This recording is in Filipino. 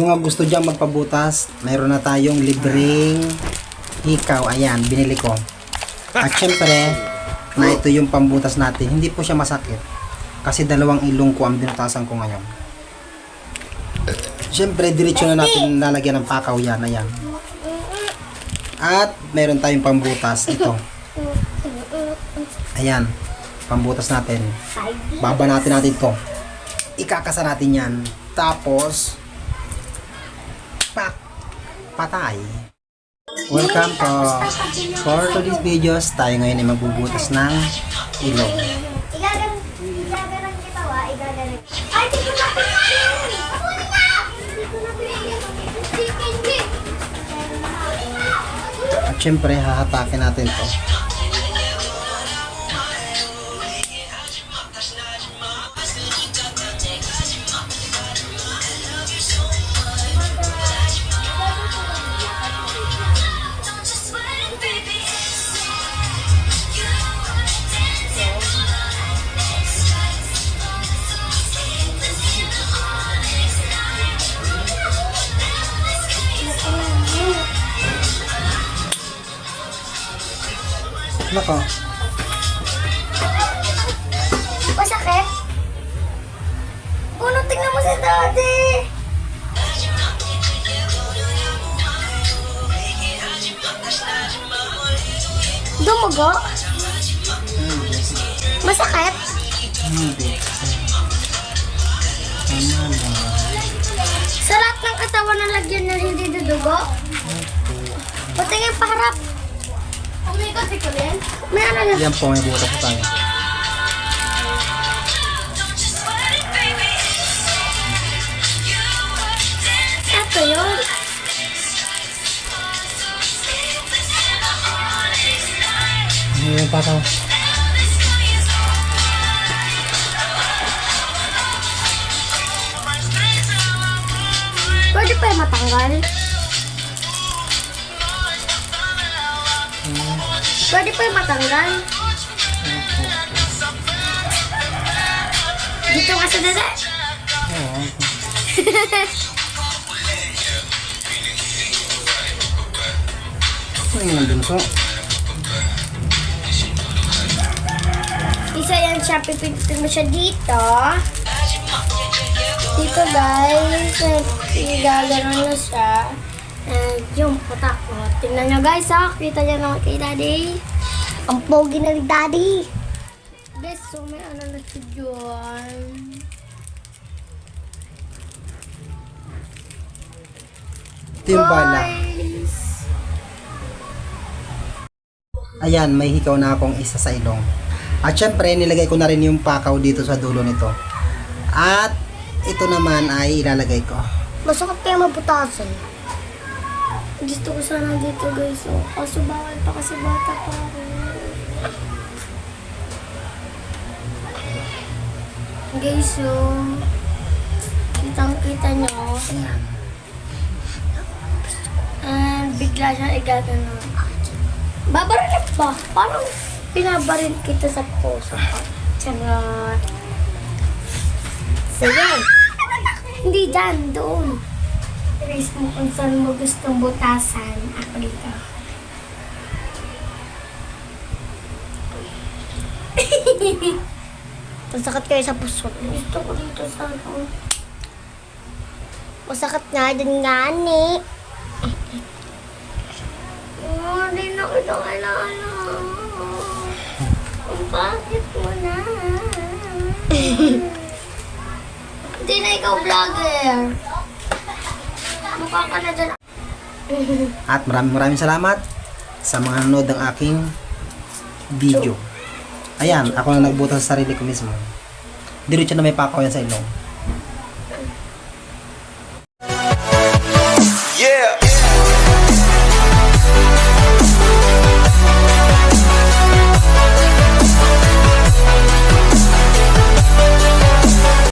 Mga gusto dyan magpabutas, mayroon na tayong libreng hikaw. Ayan, binili ko. At syempre, na ito yung pambutas natin. Hindi po siya masakit. Kasi dalawang ilong ko ang binutasan ko ngayon. Syempre, diretso na natin lalagyan ng pakaw yan. Ayan. At meron tayong pambutas. Ito. Ayan. Pambutas natin. Baba natin natin to. Ikakasa natin yan. Tapos, patay. Welcome po. For today's videos, tayo ngayon ay magbubutas ng ilong. At syempre, hahatakin natin to. Nako, Masakit? Puno, tingnan mo si daddy! Dumugo? Masakit? hindi. Tama lang. Sa lahat ng katawan na lagyan na hindi dudugo? Patingin ko din? May ano na. Yan po, may butas po tayo. Ito yun. Ano yung pakaw? Pwede pa yung matanggal? Pwede pa yung matanggal? Dito ka sa dada. Oo. Ano yung bunso? Isa yan siya, pipitin mo siya dito. Dito guys, igagano na siya. And yung putak ko. Tingnan nyo guys ha, kita niyo naman kay daddy. Ang pogi na ni daddy. Guys, so may ano na siya dyan. Ito yung bala. Guys. Ayan, may hikaw na akong isa sa ilong. At syempre, nilagay ko na rin yung pakaw dito sa dulo nito. At ito naman ay ilalagay ko. Masakit kaya mabutasan. Gusto ko sana dito guys. Oh. Kaso bawal pa kasi bata pa ako. Guys, so... Kitang kita nyo. And bigla siya igagano. Babarilin ba? Parang pinabaril kita sa puso. Charot. Sige. Hindi dyan, doon. Trace mo kung saan mo gustong butasan. Ako dito. Masakit kayo sa puso. Gusto ko dito sa ano. Masakit nga din nga ni. Oh, di na kita kailangan. Bakit mo na? Hindi na ikaw vlogger. Mukha ka na. At maraming maraming salamat sa mga nanonood ng aking video. Ayan, ako na nagbutas sa sarili ko mismo. Diretso na may pako yan sa ilong. Yeah!